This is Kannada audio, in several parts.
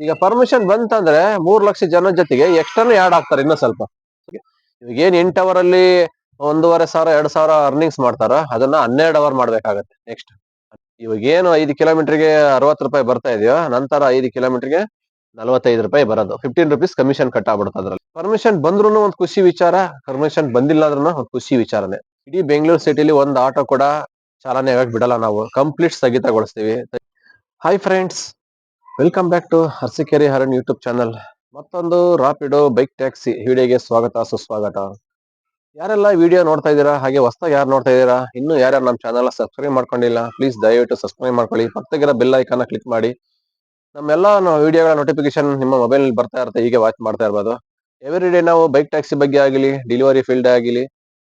ಈಗ ಪರ್ಮಿಷನ್ ಬಂತಂದ್ರೆ ಮೂರ್ ಲಕ್ಷ ಜನ ಜೊತೆಗೆ ಎಕ್ಸ್ಟ್ರಾನು ಆಡ್ ಆಗ್ತಾರೆ ಇನ್ನೂ ಸ್ವಲ್ಪ. ಇವಾಗ ಏನ್ ಎಂಟ್ ಅವರ್ ಅಲ್ಲಿ ಒಂದೂವರೆ ಸಾವಿರ, ಎರಡ್ ಸಾವಿರ ಅರ್ನಿಂಗ್ಸ್ ಮಾಡ್ತಾರ ಅದನ್ನ ಹನ್ನೆರಡು ಅವರ್ ಮಾಡ್ಬೇಕಾಗತ್ತೆ ನೆಕ್ಸ್ಟ್ ಇವಾಗ ಏನು ಐದು ಕಿಲೋಮೀಟರ್ಗೆ ಅರವತ್ತು ರೂಪಾಯಿ ಬರ್ತಾ ಇದೆಯೋ, ನಂತರ ಐದು ಕಿಲೋಮೀಟರ್ಗೆ ನಲವತ್ತೈದು ರೂಪಾಯಿ ಬರೋದು. ಫಿಫ್ಟೀನ್ ರುಪೀಸ್ ಕಮಿಷನ್ ಕಟ್ ಆಗ್ಬಿಡುತ್ತೆ ಅದ್ರಲ್ಲಿ. ಪರ್ಮಿಷನ್ ಬಂದ್ರು ಒಂದು ಖುಷಿ ವಿಚಾರ ಪರ್ಮಿಷನ್ ಬಂದಿಲ್ಲ ಅಂದ್ರೂ ಒಂದು ಖುಷಿ ವಿಚಾರನೆ. ಇಡೀ ಬೆಂಗಳೂರು ಸಿಟಿಲಿ ಒಂದು ಆಟೋ ಕೂಡ ಚಾಲನೆ ಆಗಕ್ ಬಿಡಲ್ಲ ನಾವು. Complete ಸ್ಥಗಿತಗೊಳಿಸ್ತೀವಿ. Hi friends welcome back to Harsikere Haran YouTube channel ಮತ್ತೊಂದು ರಾಪಿಡೋ ಬೈಕ್ ಟ್ಯಾಕ್ಸಿ ವಿಡಿಯೋಗೆ ಸ್ವಾಗತ, ಸುಸ್ವಾಗತ. ಯಾರೆಲ್ಲ ವಿಡಿಯೋ ನೋಡ್ತಾ ಇದ್ದೀರಾ, ಹಾಗೆ ಹೊಸದಾಗಿ ಯಾರು ನೋಡ್ತಾ ಇದ್ದೀರಾ, ಇನ್ನೂ ಯಾರ್ಯಾರು ನಮ್ಮ ಚಾನಲ್ ಸಬ್ಸ್ಕ್ರೈಬ್ ಮಾಡ್ಕೊಂಡಿಲ್ಲ ಪ್ಲೀಸ್ ದಯವಿಟ್ಟು ಸಬ್ಸ್ಕ್ರೈಬ್ ಮಾಡ್ಕೊಳ್ಳಿ. ಪಕ್ಕದಾಗಿರೋ ಬೆಲ್ ಐಕಾನ ಕ್ಲಿಕ್ ಮಾಡಿ. ನಮ್ಮೆಲ್ಲ ವಿಡಿಯೋಗಳ ನೋಟಿಫಿಕೇಶನ್ ನಿಮ್ಮ ಮೊಬೈಲ್ ಬರ್ತಾ ಇರುತ್ತೆ, ಹೀಗೆ ವಾಚ್ ಮಾಡ್ತಾ ಇರ್ಬೋದು. ಎವ್ರಿ ಡೇ ನಾವು ಬೈಕ್ ಟ್ಯಾಕ್ಸಿ ಬಗ್ಗೆ ಆಗಲಿ ಡೆಲಿವರಿ ಫೀಲ್ಡ್ ಆಗಲಿ,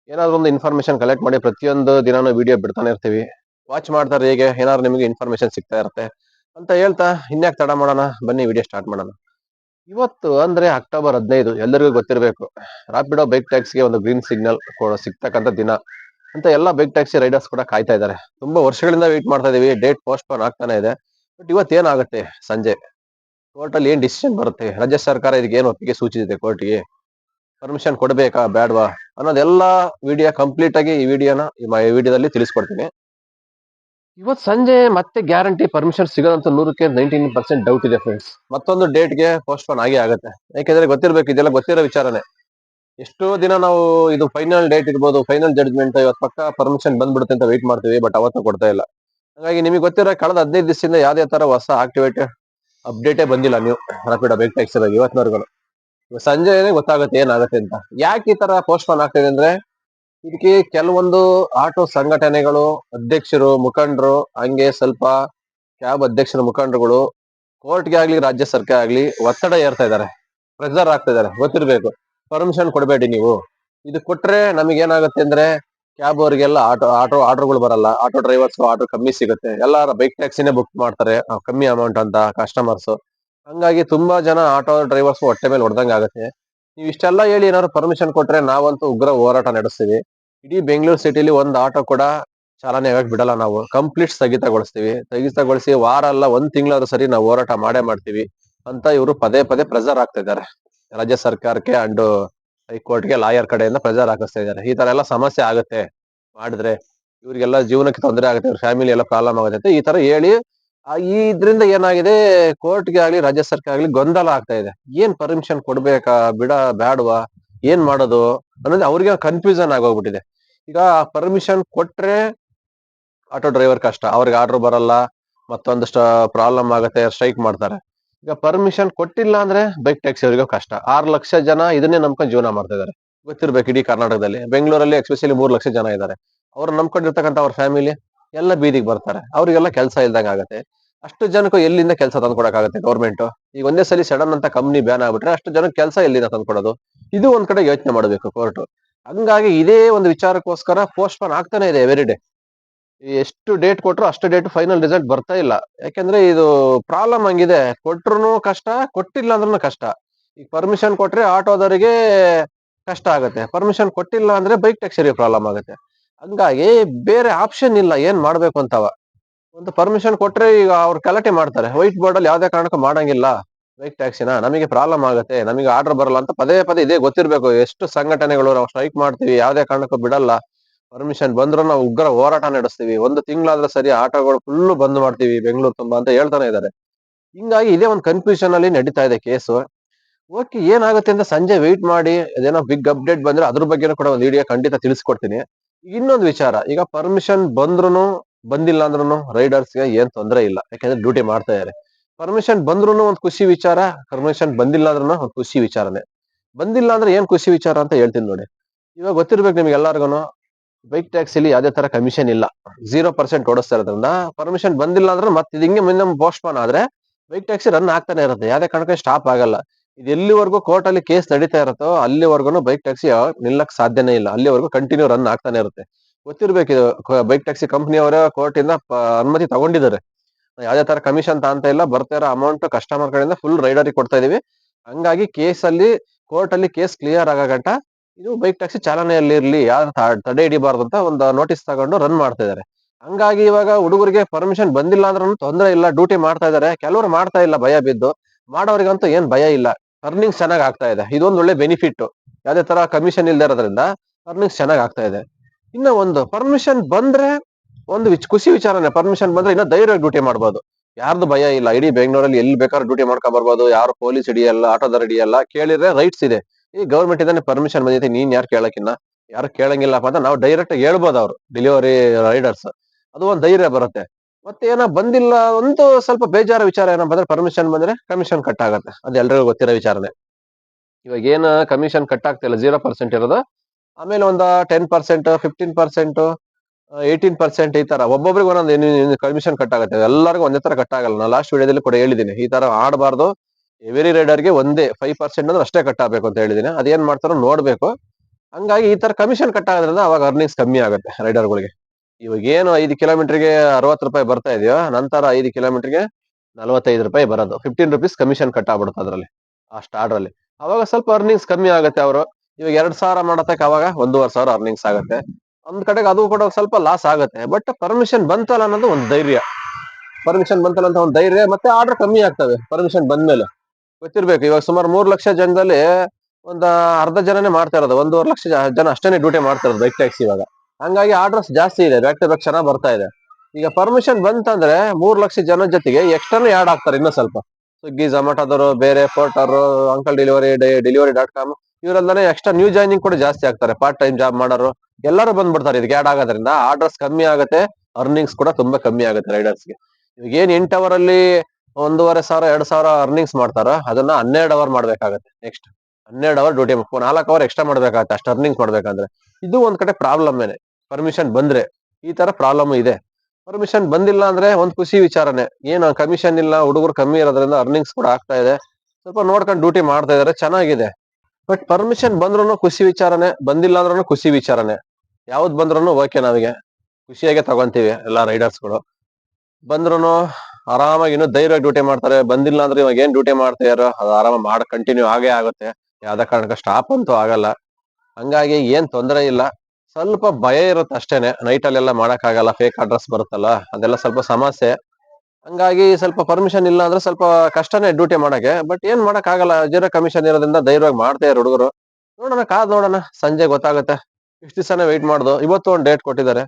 ಏನಾದರೂ ಒಂದು ಇನ್ಫಾರ್ಮೇಶನ್ ಕಲೆಕ್ಟ್ ಮಾಡಿ, ಪ್ರತಿಯೊಂದು ದಿನಾನು ವಿಡಿಯೋ ಬಿಡ್ತಾನೆ ಇರ್ತೀವಿ. ವಾಚ್ ಮಾಡ್ತಾರೆ ಹೇಗೆ, ಏನಾದ್ರು ನಿಮಗೆ ಇನ್ಫಾರ್ಮೇಶನ್ ಸಿಗ್ತಾ ಇರುತ್ತೆ. ಅಂತ ಹೇಳ್ತಾ ಇನ್ಯಾಕೆ ತಡ ಮಾಡೋಣ? ಬನ್ನಿ ವಿಡಿಯೋ ಸ್ಟಾರ್ಟ್ ಮಾಡೋಣ. ಇವತ್ತು ಅಂದ್ರೆ ಅಕ್ಟೋಬರ್ ಹದಿನೈದು, ಎಲ್ಲರಿಗೂ ಗೊತ್ತಿರಬೇಕು. ರಾಪಿಡೋ ಬೈಕ್ ಟ್ಯಾಕ್ಸಿಗೆ ಒಂದು ಗ್ರೀನ್ ಸಿಗ್ನಲ್ ಸಿಗ್ತಕ್ಕಂಥ ದಿನ. ಅಂತ ಎಲ್ಲ ಬೈಕ್ ಟ್ಯಾಕ್ಸಿ ರೈಡರ್ಸ್ ಕೂಡ ಕಾಯ್ತಾ ಇದ್ದಾರೆ. ತುಂಬಾ ವರ್ಷಗಳಿಂದ ವೇಟ್ ಮಾಡ್ತಾ ಇದೀವಿ. ಡೇಟ್ ಪೋಸ್ಟ್ ಪೋನ್ ಆಗ್ತಾನೆ ಇದೆ. ಬಟ್ ಇವತ್ತು ಏನಾಗುತ್ತೆ? ಸಂಜೆ. ಕೋರ್ಟ್ ಏನು ಏನ್ ಡಿಸಿಷನ್ ಬರುತ್ತೆ? ರಾಜ್ಯ ಸರ್ಕಾರ ಇದಕ್ಕೆ ಏನು ಒಪ್ಪಿಗೆ ಸೂಚಿಸಿದೆ ಕೋರ್ಟ್ಗೆ ಪರ್ಮಿಷನ್ ಕೊಡಬೇಕಾ? ಬೇಡವಾ ಅನ್ನೋದೆಲ್ಲ ವಿಡಿಯೋ ಕಂಪ್ಲೀಟ್ ಆಗಿ ಈ ವಿಡಿಯೋನ ಈ ವಿಡಿಯೋದಲ್ಲಿ ತಿಳಿಸ್ಕೊಡ್ತೀನಿ. ಇವತ್ತು ಸಂಜೆ ಮತ್ತೆ ಗ್ಯಾರಂಟಿ ಪರ್ಮಿಷನ್ ಸಿಗೋದಂತ ನೂರಕ್ಕೆ ನೈನ್ಟೀನ್ ಪರ್ಸೆಂಟ್ ಡೌಟ್ ಇದೆ ಫ್ರೆಂಡ್ಸ್ ಮತ್ತೊಂದು ಡೇಟ್ಗೆ ಪೋಸ್ಟ್ಪೋನ್ ಆಗೇ ಆಗುತ್ತೆ. ಯಾಕೆಂದ್ರೆ ಗೊತ್ತಿರಬೇಕು, ಇದೆಲ್ಲ ಗೊತ್ತಿರೋ ವಿಚಾರನೇ. ಎಷ್ಟೋ ದಿನ ನಾವು ಇದು ಫೈನಲ್ ಡೇಟ್ ಇರ್ಬೋದು ಫೈನಲ್ ಜಡ್ಜ್ಮೆಂಟ್ ಇವತ್ತು ಪಕ್ಕ ಪರ್ಮಿಷನ್ ಬಂದ್ಬಿಡುತ್ತೆ ಅಂತ ವೆಯ್ಟ್ ಮಾಡ್ತೀವಿ ಬಟ್ ಅವತ್ತು ಕೊಡ್ತಾ ಇಲ್ಲ. ಹಾಗಾಗಿ ನಿಮಗೆ ಗೊತ್ತಿರೋ ಕಳೆದ ಹದಿನೈದು ದಿವಸದಿಂದ ಯಾವ್ದೇ ತರ ಹೊಸ ಆಕ್ಟಿವೇಟ್ ಅಪ್ಡೇಟೇ ಬಂದಿಲ್ಲ ನೀವು. ರಾಪಿಡ್ ಬೈಕ್ ಬಗ್ಗೆ ಇವತ್ತಿನವರೆಗೂ ಸಂಜೆನೆ ಗೊತ್ತಾಗುತ್ತೆ ಏನಾಗುತ್ತೆ ಅಂತ. ಯಾಕೆ ಈ ತರ ಪೋಸ್ಟ್ಪೋನ್ ಆಗ್ತಿದೆ ಅಂದ್ರೆ ಇದಕ್ಕೆ ಕೆಲವೊಂದು ಆಟೋ ಸಂಘಟನೆಗಳು, ಅಧ್ಯಕ್ಷರು, ಮುಖಂಡರು, ಹಂಗೆ ಸ್ವಲ್ಪ ಕ್ಯಾಬ್ ಅಧ್ಯಕ್ಷರ ಮುಖಂಡರುಗಳು ಕೋರ್ಟ್ಗೆ ಆಗ್ಲಿ, ರಾಜ್ಯ ಸರ್ಕಾರ ಆಗ್ಲಿ ಒತ್ತಡ ಏರ್ತಾ ಇದ್ದಾರೆ. ಪ್ರೆಸರ್ ಆಗ್ತಾ ಇದ್ದಾರೆ. ಗೊತ್ತಿರ್ಬೇಕು. ಪರ್ಮಿಷನ್ ಕೊಡಬೇಡಿ ನೀವು. ಇದು ಕೊಟ್ರೆ ನಮಗೆ ಏನಾಗುತ್ತೆ ಅಂದ್ರೆ ಕ್ಯಾಬ್ ಅವರಿಗೆಲ್ಲ ಆಟೋ ಆಟೋ ಆರ್ಡರ್ಗಳು ಬರಲ್ಲ. ಆಟೋ ಡ್ರೈವರ್ಸ್, ಆಟೋ ಕಮ್ಮಿ ಸಿಗುತ್ತೆ. ಎಲ್ಲಾರ ಬೈಕ್ ಟ್ಯಾಕ್ಸಿನೇ ಬುಕ್ ಮಾಡ್ತಾರೆ. ಕಮ್ಮಿ ಅಮೌಂಟ್ ಅಂತ ಕಸ್ಟಮರ್ಸ್ ಹಂಗಾಗಿ ತುಂಬಾ ಜನ ಆಟೋ ಡ್ರೈವರ್ಸ್ ಹೊಟ್ಟೆ ಮೇಲೆ ಹೊಡೆದಂಗೆ ಆಗುತ್ತೆ. ನೀವು ಇಷ್ಟೆಲ್ಲ ಹೇಳಿ ಏನಾದ್ರು ಪರ್ಮಿಷನ್ ಕೊಟ್ರೆ ನಾವಂತೂ ಉಗ್ರ ಹೋರಾಟ ನಡೆಸ್ತೀವಿ. ಇಡೀ ಬೆಂಗಳೂರು ಸಿಟಿಲಿ ಒಂದು ಆಟೋ ಕೂಡ ಚಾಲನೆ ಆಗಕ್ ಬಿಡಲ್ಲ ನಾವು. ಕಂಪ್ಲೀಟ್ ಸ್ಥಗಿತಗೊಳಿಸ್ತೀವಿ. ಸ್ಥಗಿತಗೊಳಿಸಿ ವಾರ ಅಲ್ಲ, ಒಂದ್ ತಿಂಗಳಾದ್ರೂ ಸರಿ ನಾವು ಹೋರಾಟ ಮಾಡೇ ಮಾಡ್ತೀವಿ ಅಂತ ಇವರು ಪದೇ ಪದೇ ಪ್ರೆಸರ್ ಆಗ್ತಾ ಇದ್ದಾರೆ. ರಾಜ್ಯ ಸರ್ಕಾರಕ್ಕೆ ಅಂಡ್ ಹೈಕೋರ್ಟ್ಗೆ ಲಾಯರ್ ಕಡೆಯಿಂದ ಪ್ರೆಸರ್ ಹಾಕಿಸ್ತಾ ಇದ್ದಾರೆ. ಈ ತರ ಎಲ್ಲ ಸಮಸ್ಯೆ ಆಗುತ್ತೆ. ಮಾಡಿದ್ರೆ ಇವ್ರಿಗೆಲ್ಲ ಜೀವನಕ್ಕೆ ತೊಂದರೆ ಆಗುತ್ತೆ, ಇವ್ರ ಫ್ಯಾಮಿಲಿ ಎಲ್ಲ ಪ್ರಾಬ್ಲಮ್ ಆಗುತ್ತೆ ಈ ತರ ಹೇಳಿ ಈ ಇದ್ರಿಂದ ಏನಾಗಿದೆ ಕೋರ್ಟ್ಗೆ ಆಗ್ಲಿ, ರಾಜ್ಯ ಸರ್ಕಾರ ಆಗ್ಲಿ ಗೊಂದಲ ಆಗ್ತಾ ಇದೆ. ಏನ್ ಪರ್ಮಿಷನ್ ಕೊಡ್ಬೇಕಾ? ಬಿಡ, ಬ್ಯಾಡ್ವಾ? ಏನ್ ಮಾಡೋದು ಅನ್ನೋದು ಅವ್ರಿಗೆ ಕನ್ಫ್ಯೂಷನ್ ಆಗೋಗ್ಬಿಟ್ಟಿದೆ. ಈಗ ಪರ್ಮಿಷನ್ ಕೊಟ್ರೆ ಆಟೋ ಡ್ರೈವರ್ ಕಷ್ಟ. ಅವ್ರಿಗೆ ಆರ್ಡರ್ ಬರಲ್ಲ, ಮತ್ತೊಂದಷ್ಟು ಪ್ರಾಬ್ಲಮ್ ಆಗುತ್ತೆ ಸ್ಟ್ರೈಕ್ ಮಾಡ್ತಾರೆ. ಈಗ ಪರ್ಮಿಷನ್ ಕೊಟ್ಟಿಲ್ಲ ಅಂದ್ರೆ ಬೈಕ್ ಟ್ಯಾಕ್ಸಿ ಅವ್ರಿಗೆ ಕಷ್ಟ. ಆರು ಲಕ್ಷ ಜನ ಇದನ್ನೇ ನಂಬ್ಕೊಂಡು ಜೀವನ ಮಾಡ್ತಾ ಇದಾರೆ. ಗೊತ್ತಿರ್ಬೇಕು ಇಡೀ ಕರ್ನಾಟಕದಲ್ಲಿ. ಬೆಂಗಳೂರಲ್ಲಿ ಎಕ್ಸ್ಪೆಷಲಿ ಮೂರು ಲಕ್ಷ ಜನ ಇದ್ದಾರೆ ಅವ್ರು ನಂಬ್ಕೊಂಡಿರ್ತಕ್ಕಂಥ ಅವ್ರ ಫ್ಯಾಮಿಲಿ ಎಲ್ಲ ಬೀದಿಗೆ ಬರ್ತಾರೆ. ಅವರಿಗೆಲ್ಲ ಕೆಲಸ ಇಲ್ದಂಗೆ ಆಗುತ್ತೆ. ಅಷ್ಟು ಜನಕ್ಕೂ ಎಲ್ಲಿಂದ ಕೆಲಸ ತಂದ್ಕೊಡಕ್ಕಾಗತ್ತೆ ಗೌರ್ಮೆಂಟ್ ಈಗ ಒಂದೇ ಸಲ ಸಡನ್ ಅಂತ ಕಂಪ್ನಿ ಬ್ಯಾನ್ ಆಗ್ಬಿಟ್ರೆ ಅಷ್ಟು ಜನಕ್ಕೆ ಕೆಲಸ ಎಲ್ಲಿಂದ ತಂದ್ಕೊಡೋದು? ಇದು ಒಂದ್ ಕಡೆ ಯೋಚನೆ ಮಾಡಬೇಕು ಕೋರ್ಟ್ ಹಂಗಾಗಿ ಇದೇ ಒಂದು ವಿಚಾರಕ್ಕೋಸ್ಕರ ಪೋಸ್ಟ್ ಪೋನ್ ಆಗ್ತಾನೆ ಇದೆ ಎವ್ರಿ ಡೇ ಎಷ್ಟು ಡೇಟ್ ಕೊಟ್ರು ಅಷ್ಟು ಡೇಟ್ ಫೈನಲ್ ರಿಸಲ್ಟ್ ಬರ್ತಾ ಇಲ್ಲ. ಯಾಕಂದ್ರೆ ಇದು ಪ್ರಾಬ್ಲಮ್ ಹಂಗಿದೆ. ಕೊಟ್ರು ಕಷ್ಟ, ಕೊಟ್ಟಿಲ್ಲ ಅಂದ್ರೂ ಕಷ್ಟ. ಈಗ ಪರ್ಮಿಷನ್ ಕೊಟ್ರೆ ಆಟೋದವರಿಗೆ ಕಷ್ಟ ಆಗುತ್ತೆ. ಪರ್ಮಿಷನ್ ಕೊಟ್ಟಿಲ್ಲ ಅಂದ್ರೆ ಬೈಕ್ ಟ್ಯಾಕ್ಸಿಗೆ ಪ್ರಾಬ್ಲಮ್ ಆಗುತ್ತೆ. ಹಂಗಾಗಿ ಬೇರೆ ಆಪ್ಷನ್ ಇಲ್ಲ. ಏನ್ ಮಾಡ್ಬೇಕು ಅಂತವ? ಒಂದು ಪರ್ಮಿಷನ್ ಕೊಟ್ರೆ ಈಗ ಅವ್ರು ಗಲಾಟೆ ಮಾಡ್ತಾರೆ. ವೈಟ್ ಬೋರ್ಡ್ ಅಲ್ಲಿ ಯಾವ್ದೇ ಕಾರಣಕ್ಕೂ ಮಾಡಂಗಿಲ್ಲ. ಬೈಕ್ ಟ್ಯಾಕ್ಸಿನ ನಮಗೆ ಪ್ರಾಬ್ಲಮ್ ಆಗುತ್ತೆ, ನಮಗೆ ಆರ್ಡರ್ ಬರಲ್ಲ ಅಂತ ಪದೇ ಪದೇ ಇದೇ ಗೊತ್ತಿರಬೇಕು. ಎಷ್ಟು ಸಂಘಟನೆಗಳು ನಾವು ಸ್ಟ್ರೈಕ್ ಮಾಡ್ತೀವಿ, ಯಾವುದೇ ಕಾರಣಕ್ಕೂ ಬಿಡಲ್ಲ. ಪರ್ಮಿಷನ್ ಬಂದ್ರೂ ನಾವು ಉಗ್ರ ಹೋರಾಟ ನಡೆಸ್ತೀವಿ. ಒಂದು ತಿಂಗಳಾದ್ರೆ ಸರಿ ಆಟೋಗಳು ಫುಲ್ ಬಂದ್ ಮಾಡ್ತೀವಿ, ಬೆಂಗಳೂರು ತುಂಬಾ ಅಂತ ಹೇಳ್ತಾನೆ ಇದ್ದಾರೆ. ಹಿಂಗಾಗಿ ಇದೇ ಒಂದು ಕನ್ಫ್ಯೂಷನ್ ಅಲ್ಲಿ ನಡೀತಾ ಇದೆ ಕೇಸು ಓಕೆ ಏನಾಗುತ್ತೆ ಅಂತ ಸಂಜೆ ವೆಯ್ಟ್ ಮಾಡಿ, ಅದೇನೋ ಬಿಗ್ ಅಪ್ಡೇಟ್ ಬಂದ್ರೆ ಅದ್ರ ಬಗ್ಗೆನೂ ಕೂಡ ಒಂದು ವಿಡಿಯೋ ಖಂಡಿತ ತಿಳಿಸ್ಕೊಡ್ತೀನಿ. ಇನ್ನೊಂದು ವಿಚಾರ, ಈಗ ಪರ್ಮಿಷನ್ ಬಂದ್ರು ಬಂದಿಲ್ಲ ಅಂದ್ರೂ ರೈಡರ್ಸ್ಗೆ ಏನ್ ತೊಂದರೆ ಇಲ್ಲ. ಯಾಕಂದ್ರೆ ಡ್ಯೂಟಿ ಮಾಡ್ತಾ ಇದಾರೆ ಪರ್ಮಿಷನ್ ಬಂದ್ರು ಒಂದು ಖುಷಿ ವಿಚಾರ ಪರ್ಮಿಷನ್ ಬಂದಿಲ್ಲ ಅಂದ್ರೂ ಒಂದು ಖುಷಿ ವಿಚಾರನೆ. ಬಂದಿಲ್ಲ ಅಂದ್ರೆ ಏನ್ ಖುಷಿ ವಿಚಾರ ಅಂತ ಹೇಳ್ತೀನಿ ನೋಡಿ. ಇವಾಗ ಗೊತ್ತಿರ್ಬೇಕು ನಿಮ್ಗೆ ಎಲ್ಲಾರ್ಗು ಬೈಕ್ ಟ್ಯಾಕ್ಸಿಲಿ ಯಾವ್ದೇ ತರ ಕಮಿಷನ್ ಇಲ್ಲ. ಜೀರೋ ಪರ್ಸೆಂಟ್ ಓಡಿಸ್ತಾ ಇರೋದ್ರಿಂದ ಪರ್ಮಿಷನ್ ಬಂದಿಲ್ಲ ಅಂದ್ರೆ ಮತ್ತೆ ಹಿಂಗೆ ಮಿನಿಮಮ್ ಪೋಸ್ಟ್ಪೋನ್ ಆದ್ರೆ ಬೈಕ್ ಟ್ಯಾಕ್ಸಿ ರನ್ ಆಗ್ತಾನೆ ಇರುತ್ತೆ. ಯಾವ್ದೇ ಕಾರಣಕ್ಕೆ ಸ್ಟಾಪ್ ಆಗಲ್ಲ. ಇದು ಎಲ್ಲಿವರೆಗೂ ಕೋರ್ಟ್ ಅಲ್ಲಿ ಕೇಸ್ ನಡೀತಾ ಇರುತ್ತೋ ಅಲ್ಲಿವರೆಗೂ ಬೈಕ್ ಟ್ಯಾಕ್ಸಿ ನಿಲ್ಲಕ್ ಸಾಧ್ಯನೇ ಇಲ್ಲ. ಅಲ್ಲಿವರೆಗೂ ಕಂಟಿನ್ಯೂ ರನ್ ಆಗ್ತಾನೆ ಇರುತ್ತೆ. ಗೊತ್ತಿರ್ಬೇಕು ಬೈಕ್ ಟ್ಯಾಕ್ಸಿ ಕಂಪನಿ ಅವರ ಕೋರ್ಟ್ ಇಂದ ಅನುಮತಿ ತಗೊಂಡಿದ್ದಾರೆ. ಯಾವ್ದೇ ತರ ಕಮಿಷನ್ ತಾಂತ ಇಲ್ಲ, ಬರ್ತಾ ಇರೋ ಅಮೌಂಟ್ ಕಸ್ಟಮರ್ ಕಡೆಯಿಂದ ಫುಲ್ ರೈಡರ್ ಕೊಡ್ತಾ ಇದೀವಿ. ಹಂಗಾಗಿ ಕೇಸ್ ಅಲ್ಲಿ ಕೋರ್ಟ್ ಅಲ್ಲಿ ಕೇಸ್ ಕ್ಲಿಯರ್ ಆಗ ಇದು ಬೈಕ್ ಟ್ಯಾಕ್ಸಿ ಚಾಲನೆಯಲ್ಲಿ ಇರ್ಲಿ, ಯಾರು ತಡೆ ಹಿಡಿಬಾರ್ದು ಅಂತ ಒಂದು ನೋಟಿಸ್ ತಗೊಂಡು ರನ್ ಮಾಡ್ತಾ ಇದಾರೆ. ಹಂಗಾಗಿ ಇವಾಗ ಹುಡುಗರಿಗೆ ಪರ್ಮಿಷನ್ ಬಂದಿಲ್ಲ ಅಂದ್ರೂ ತೊಂದರೆ ಇಲ್ಲ ಡ್ಯೂಟಿ ಮಾಡ್ತಾ ಇದಾರೆ. ಕೆಲವರು ಮಾಡ್ತಾ ಇಲ್ಲ, ಭಯ ಬಿದ್ದು. ಮಾಡೋರಿಗಂತೂ ಏನ್ ಭಯ ಇಲ್ಲ. ಅರ್ನಿಂಗ್ಸ್ ಚೆನ್ನಾಗಿ ಆಗ್ತಾ ಇದೆ. ಇದೊಂದು ಒಳ್ಳೆ ಬೆನಿಫಿಟ್ ಯಾವ್ದೇ ತರ ಕಮಿಷನ್ ಇಲ್ದೇ ಇರೋದ್ರಿಂದ ಅರ್ನಿಂಗ್ಸ್ ಚೆನ್ನಾಗ್ ಆಗ್ತಾ ಇದೆ. ಇನ್ನ ಒಂದು ಪರ್ಮಿಷನ್ ಬಂದ್ರೆ ಒಂದು ಖುಷಿ ವಿಚಾರನೆ ಪರ್ಮಿಷನ್ ಬಂದ್ರೆ ಇನ್ನ ಧೈರ್ಯ ಡ್ಯೂಟಿ ಮಾಡ್ಬೋದು. ಯಾರ್ದು ಭಯ ಇಲ್ಲ, ಇಡೀ ಬೆಂಗಳೂರಲ್ಲಿ ಎಲ್ಲಿ ಬೇಕಾದ್ರೂ ಡ್ಯೂಟಿ ಮಾಡ್ಕೊಂಡ್ ಬರ್ಬೋದು, ಯಾರು ಪೊಲೀಸ್ ಹಿಡಿಯಲ್ಲ ಆಟೋದಾರ ಹಿಡಿಯಲ್ಲ, ಕೇಳಿದ್ರೆ ರೈಟ್ಸ್ ಇದೆ. ಈ ಗೌರ್ಮೆಂಟ್ ಇಂದಾನೆ ಪರ್ಮಿಷನ್ ಬಂದೈತಿ, ನೀನ್ ಯಾರು ಕೇಳಕ್ಕಿನ್ನ? ಯಾರು ಕೇಳಂಗಿಲ್ಲಪ್ಪ ಅಂತ ನಾವು ಡೈರೆಕ್ಟ್ ಹೇಳ್ಬೋದು ಅವ್ರು ಡೆಲಿವರಿ ರೈಡರ್ಸ್ ಅದು ಒಂದು ಧೈರ್ಯ ಬರುತ್ತೆ. ಮತ್ತೆ ಏನೋ ಬಂದಿಲ್ಲ, ಒಂದು ಸ್ವಲ್ಪ ಬೇಜಾರ ವಿಚಾರ ಏನಪ್ಪ ಅಂದ್ರೆ ಪರ್ಮಿಷನ್ ಬಂದ್ರೆ ಕಮಿಷನ್ ಕಟ್ ಆಗುತ್ತೆ. ಅದು ಎಲ್ರಿಗೂ ಗೊತ್ತಿರೋ ವಿಚಾರನೆ. ಇವಾಗ ಏನು ಕಮಿಷನ್ ಕಟ್ ಆಗ್ತಿಲ್ಲ ಜೀರೋ ಪರ್ಸೆಂಟ್ ಇರೋದು. ಆಮೇಲೆ ಒಂದು ten percent fifteen percent eighteen percent ಈ ತರ. ಒಬ್ಬೊಬ್ರಿಗೆ ಒಂದೊಂದು ಕಮಿಷನ್ ಕಟ್ ಆಗುತ್ತೆ ಎಲ್ಲರಿಗೂ ಒಂದೇ ತರ ಕಟ್ ಆಗಲ್ಲ ನಾನು ಲಾಸ್ಟ್ ವಿಡಿಯೋದಲ್ಲಿ ಕೂಡ ಹೇಳಿದ್ದೀನಿ ಈ ತರ ಆಡಬಾರ್ದು. ಎವ್ರಿ ರೈಡರ್ಗೆ ಒಂದೇ ಫೈವ್ ಪರ್ಸೆಂಟ್ ಅಂದ್ರೆ ಅಷ್ಟೇ ಕಟ್ ಆಗಬೇಕು ಅಂತ ಹೇಳಿದ್ದೀನಿ ಅದೇನ್ ಮಾಡ್ತಾರೋ ನೋಡ್ಬೇಕು. ಹಂಗಾಗಿ ಈ ತರ ಕಮಿಷನ್ ಕಟ್ ಆಗೋದ್ರಿಂದ ಅವಾಗ ಅರ್ನಿಂಗ್ಸ್ ಕಮ್ಮಿ ಆಗುತ್ತೆ ರೈಡರ್ಗಳಿಗೆ. ಇವಾಗ ಏನು ಐದು ಕಿಲೋಮೀಟರ್ಗೆ ಅರವತ್ತು ರೂಪಾಯಿ ಬರ್ತಾ ಇದೆಯೋ, ನಂತರ ಐದು ಕಿಲೋಮೀಟರ್ಗೆ ನಲವತ್ತೈದು ರೂಪಾಯಿ ಬರೋದು. ಫಿಫ್ಟೀನ್ ರುಪೀಸ್ ಕಮಿಷನ್ ಕಟ್ ಆಗ್ಬಿಡುತ್ತೆ ಅದರಲ್ಲಿ, ಆ ಸ್ಟಾರ್ಡ್ರಲ್ಲಿ ಅವಾಗ ಸ್ವಲ್ಪ ಅರ್ನಿಂಗ್ಸ್ ಕಮ್ಮಿ ಆಗುತ್ತೆ ಅವರು. ಇವಾಗ ಎರಡ್ ಸಾವಿರ ಮಾಡತಕ್ಕ ಅವಾಗ ಒಂದೂವರೆ ಸಾವಿರ ಅರ್ನಿಂಗ್ಸ್ ಆಗುತ್ತೆ. ಒಂದ್ ಕಡೆಗೆ ಅದು ಕೂಡ ಸ್ವಲ್ಪ ಲಾಸ್ ಆಗುತ್ತೆ. ಬಟ್ ಪರ್ಮಿಷನ್ ಬಂತಲ್ಲ ಅನ್ನೋದು ಒಂದು ಧೈರ್ಯ. ಪರ್ಮಿಷನ್ ಬಂತಲ್ಲ ಅಂತ ಒಂದು ಧೈರ್ಯ ಮತ್ತೆ ಆರ್ಡರ್ ಕಮ್ಮಿ ಆಗ್ತವೆ. ಪರ್ಮಿಷನ್ ಬಂದ್ಮೇಲೆ. ಗೊತ್ತಿರ್ಬೇಕು, ಇವಾಗ ಸುಮಾರು ಮೂರು ಲಕ್ಷ ಜನದಲ್ಲಿ ಒಂದ್ ಅರ್ಧ ಜನನೇ ಮಾಡ್ತಾ ಇರೋದು. ಒಂದೂವರೆ ಲಕ್ಷ ಜನ ಅಷ್ಟೇನೆ ಡ್ಯೂಟಿ ಮಾಡ್ತಾ ಇರೋದು ಬೈಕ್ ಟ್ಯಾಕ್ಸಿ ಇವಾಗ. ಹಂಗಾಗಿ ಆರ್ಡರ್ಸ್ ಜಾಸ್ತಿ ಇದೆ. ಬ್ಯಾಕ್ ಟು ಬ್ಯಾಕ್ ಚೆನ್ನಾಗಿ ಬರ್ತಾ ಇದೆ. ಈಗ ಪರ್ಮಿಷನ್ ಬಂತಂದ್ರೆ ಮೂರ್ ಲಕ್ಷ ಜನ ಜೊತೆಗೆ ಎಕ್ಸ್ಟ್ರಾನು ಆಡ್ ಆಗ್ತಾರೆ ಇನ್ನೂ ಸ್ವಲ್ಪ. ಸ್ವಿಗ್ಗಿ ಝೊಮ್ಯಾಟೋದವರು ಬೇರೆ Porter uncle delivery delivery dot com ಇವರೆಲ್ಲನೇ extra new joining ಕೂಡ ಜಾಸ್ತಿ ಆಗ್ತಾರೆ. ಪಾರ್ಟ್ ಟೈಮ್ ಜಾಬ್ ಮಾಡೋರು ಎಲ್ಲರೂ ಬಂದ್ಬಿಡ್ತಾರೆ. ಇದಕ್ಕೆ ಆಡ್ ಆಗೋದ್ರಿಂದ ಆರ್ಡರ್ಸ್ ಕಮ್ಮಿ ಆಗುತ್ತೆ ಅರ್ನಿಂಗ್ಸ್ ಕೂಡ ತುಂಬಾ ಕಮ್ಮಿ ಆಗುತ್ತೆ ರೈಡರ್ಸ್ಗೆ ಇವಾಗ ಏನ್ ಎಂಟು ಅವರ್ ಅಲ್ಲಿ ಒಂದೂವರೆ ಸಾವಿರ, ಎರಡ್ ಸಾವಿರ ಅರ್ನಿಂಗ್ಸ್ ಮಾಡ್ತಾರ ಅದನ್ನ ಹನ್ನೆರಡು ಅವರ್ ಮಾಡ್ಬೇಕಾಗತ್ತೆ ನೆಕ್ಸ್ಟ್ ಹನ್ನೆರಡು ಅವರ್ ಡ್ಯೂಟಿ ನಾಲ್ಕು ಅವರ್ ಎಕ್ಸ್ಟ್ರಾ ಮಾಡ್ಬೇಕಾಗತ್ತೆ, ಅಷ್ಟು ಅರ್ನಿಂಗ್ಸ್ ಮಾಡ್ಬೇಕಂದ್ರೆ. ಇದು ಒಂದ್ ಕಡೆ ಪ್ರಾಬ್ಲಮ್ ಏನೆ. ಪರ್ಮಿಷನ್ ಬಂದ್ರೆ ಈ ತರ ಪ್ರಾಬ್ಲಮ್ ಇದೆ. ಪರ್ಮಿಷನ್ ಬಂದಿಲ್ಲ ಅಂದ್ರೆ ಒಂದ್ ಖುಷಿ ವಿಚಾರನೆ. ಏನು ಕಮಿಷನ್ ಇಲ್ಲ, ಹುಡುಗರು ಕಮ್ಮಿ ಇರೋದ್ರಿಂದ ಅರ್ನಿಂಗ್ಸ್ ಕೂಡ ಆಗ್ತಾ ಇದೆ. ಸ್ವಲ್ಪ ನೋಡ್ಕೊಂಡು ಡ್ಯೂಟಿ ಮಾಡ್ತಾ ಇದಾರೆ, ಚೆನ್ನಾಗಿದೆ. ಬಟ್ ಪರ್ಮಿಷನ್ ಬಂದ್ರು ಖುಷಿ ವಿಚಾರನೆ ಬಂದಿಲ್ಲ ಅಂದ್ರೂ ಖುಷಿ ವಿಚಾರನೆ. ಯಾವ್ದು ಬಂದ್ರು ಓಕೆ ನಮಗೆ ಖುಷಿಯಾಗೆ ತಗೊಂತೀವಿ ಎಲ್ಲಾ ರೈಡರ್ಸ್ಗಳು ಬಂದ್ರು ಆರಾಮಾಗಿ ಇನ್ನೂ ಧೈರ್ಯ ಡ್ಯೂಟಿ ಮಾಡ್ತಾರೆ. ಬಂದಿಲ್ಲ ಅಂದ್ರೆ ಇವಾಗ ಏನ್ ಡ್ಯೂಟಿ ಮಾಡ್ತಾ ಇರೋ ಅದು ಆರಾಮ ಮಾಡ ಕಂಟಿನ್ಯೂ ಆಗೇ ಆಗುತ್ತೆ. ಯಾವ್ದ ಕಾರಣಕ್ಕೆ ಸ್ಟಾಪ್ ಅಂತೂ ಆಗಲ್ಲ. ಹಂಗಾಗಿ ಏನ್ ತೊಂದರೆ ಇಲ್ಲ. ಸ್ವಲ್ಪ ಭಯ ಇರುತ್ತೆ ಅಷ್ಟೇನೆ. ನೈಟ್ ಅಲ್ಲೆಲ್ಲ ಮಾಡಕ್ ಆಗಲ್ಲ ಫೇಕ್ ಅಡ್ರೆಸ್ ಬರುತ್ತಲ್ಲ. ಅದೆಲ್ಲ ಸ್ವಲ್ಪ ಸಮಸ್ಯೆ. ಹಂಗಾಗಿ ಸ್ವಲ್ಪ ಪರ್ಮಿಷನ್ ಇಲ್ಲ ಅಂದ್ರೆ ಸ್ವಲ್ಪ ಕಷ್ಟನೇ ಡ್ಯೂಟಿ ಮಾಡಕ್ಕೆ. ಬಟ್ ಏನ್ ಮಾಡಕ್ ಆಗಲ್ಲ ಜೀರೋ ಕಮಿಷನ್ ಇರೋದ್ರಿಂದ ಧೈರ್ಯವಾಗಿ ಮಾಡ್ತಾ ಇರೋ ಹುಡುಗರು. ನೋಡೋಣ, ಕಾದ್ ನೋಡೋಣ. ಸಂಜೆ ಗೊತ್ತಾಗುತ್ತೆ. ಇಷ್ಟು ದಿವಸನೇ ವೆಯ್ಟ್ ಮಾಡೋದು. ಇವತ್ತು ಒಂದು ಡೇಟ್ ಕೊಟ್ಟಿದ್ದಾರೆ.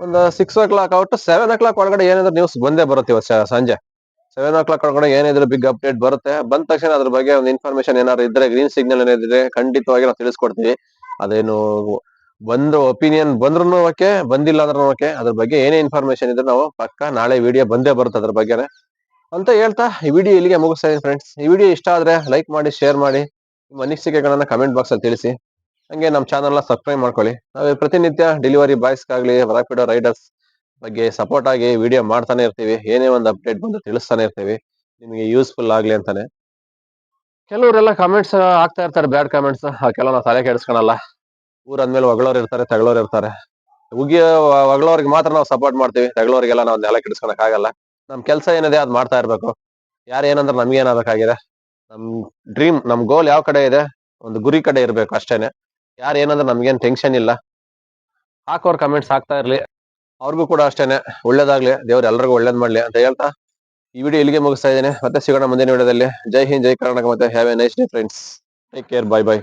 ಒಂದು six o'clock out seven o'clock ಒಳಗಡೆ ಏನಾದ್ರು ನ್ಯೂಸ್ ಬಂದೇ ಬರುತ್ತೆ ಇವತ್ತು ಸಂಜೆ. ಸೆವೆನ್ ಓ ಕ್ಲಾಕ್ ಒಳಗಡೆ ಏನಿದ್ರು ಬಿಗ್ ಅಪ್ಡೇಟ್ ಬರುತ್ತೆ. ಬಂದ ತಕ್ಷಣ ಅದ್ರ ಬಗ್ಗೆ ಒಂದು ಇನ್ಫಾರ್ಮೇಶನ್ ಏನಾದ್ರು ಇದ್ರೆ ಗ್ರೀನ್ ಸಿಗ್ನಲ್ ಏನಿದ್ರೆ ಖಂಡಿತವಾಗಿ ನಾವು ತಿಳಿಸ್ಕೊಡ್ತೀವಿ. ಅದೇನು ಬಂದು ಒಪಿನಿಯನ್ ಬಂದ್ರು ಓಕೆ ಬಂದಿಲ್ಲ ಅಂದ್ರೂ ಓಕೆ ಅದ್ರ ಬಗ್ಗೆ ಏನೇ ಇನ್ಫಾರ್ಮೇಶನ್ ಇದ್ರೆ ನಾವು ಪಕ್ಕ ನಾಳೆ ವಿಡಿಯೋ ಬಂದೇ ಬರುತ್ತೆ ಅದ್ರ ಬಗ್ಗೆನೇ. ಅಂತ ಹೇಳ್ತಾ ಈ ವಿಡಿಯೋ ಇಲ್ಲಿಗೆ ಮುಗಿಸ್ತಾ ಇದ್ದೀನಿ ಫ್ರೆಂಡ್ಸ್ ಈ ವಿಡಿಯೋ ಇಷ್ಟ ಆದ್ರೆ ಲೈಕ್ ಮಾಡಿ ಶೇರ್ ಮಾಡಿ. ನಿಮ್ಮ ಅನಿಸಿಕೆಗಳನ್ನ ಕಮೆಂಟ್ ಬಾಕ್ಸ್ ಅಲ್ಲಿ ತಿಳಿಸಿ. ಹಂಗೆ ನಮ್ಮ ಚಾನಲ್ನ ಸಬ್ಸ್ಕ್ರೈಬ್ ಮಾಡ್ಕೊಳ್ಳಿ. ನಾವು ಪ್ರತಿನಿತ್ಯ ಡೆಲಿವರಿ ಬಾಯ್ಸ್ ಆಗ್ಲಿ ರಾಪಿಡೋ ರೈಡರ್ಸ್ ಬಗ್ಗೆ ಸಪೋರ್ಟ್ ಆಗಿ ವಿಡಿಯೋ ಮಾಡ್ತಾನೆ ಇರ್ತೀವಿ. ಏನೇ ಒಂದು ಅಪ್ಡೇಟ್ ಬಂದು ತಿಳಿಸ್ತಾನೆ ಇರ್ತೀವಿ. ನಿಮಗೆ ಯೂಸ್ಫುಲ್ ಆಗ್ಲಿ ಅಂತಾನೆ. ಕೆಲವರೆಲ್ಲ ಕಮೆಂಟ್ಸ್ ಆಗ್ತಾ ಇರ್ತಾರೆ ಬ್ಯಾಡ್ ಕಮೆಂಟ್ಸ್ ಕೆಲವು ನಾವು ತಲೆ ಕೆಡಿಸ್ಕೊಳಲ್ಲ. ಊರ್ ಅಂದ್ಮೇಲೆ ಹೊಗಳೋರು ಇರ್ತಾರೆ, ತಗಳೋರು ಇರ್ತಾರೆ. ಉಗಿಯ ಹೊಗಳೋರ್ಗೆ ಮಾತ್ರ ನಾವು ಸಪೋರ್ಟ್ ಮಾಡ್ತೀವಿ. ತಗಳೋರಿಗೆಲ್ಲ ನಾವು ನೆಲ ಕೆಡಿಸ್ಕೊಳಕ್ ಆಗಲ್ಲ. ನಮ್ ಕೆಲಸ ಏನಿದೆ ಅದ್ ಮಾಡ್ತಾ ಇರ್ಬೇಕು. ಯಾರು ಏನಂದ್ರೆ ನಮ್ಗೆ ಏನಾಗಬೇಕಾಗಿದೆ? ನಮ್ ಡ್ರೀಮ್ ನಮ್ ಗೋಲ್ ಯಾವ ಕಡೆ ಇದೆ? ಒಂದು ಗುರಿ ಕಡೆ ಇರ್ಬೇಕು ಅಷ್ಟೇನೆ. ಯಾರು ಏನಂದ್ರೆ ನಮ್ಗೇನ್ ಟೆನ್ಷನ್ ಇಲ್ಲ. ಹಾಕೋರ್ ಕಮೆಂಟ್ಸ್ ಹಾಕ್ತಾ ಇರ್ಲಿ. ಅವ್ರಿಗೂ ಕೂಡ ಅಷ್ಟೇನೆ. ಒಳ್ಳೇದಾಗ್ಲಿ. ದೇವ್ರು ಎಲ್ರಿಗೂ ಒಳ್ಳೇದ್ ಮಾಡ್ಲಿ ಅಂತ ಹೇಳ್ತಾ ಈ ವಿಡಿಯೋ ಇಲ್ಲಿಗೆ ಮುಗಿಸ್ತಾ ಇದ್ದೀನಿ. ಮತ್ತೆ ಸಿಗೋಣ ಮುಂದಿನ ವಿಡಿಯೋದಲ್ಲಿ. ಜೈ ಹಿಂದ್, ಜೈ ಕರ್ನಾಟಕ ಮತ್ತೆ have a nice day friends take care bye bye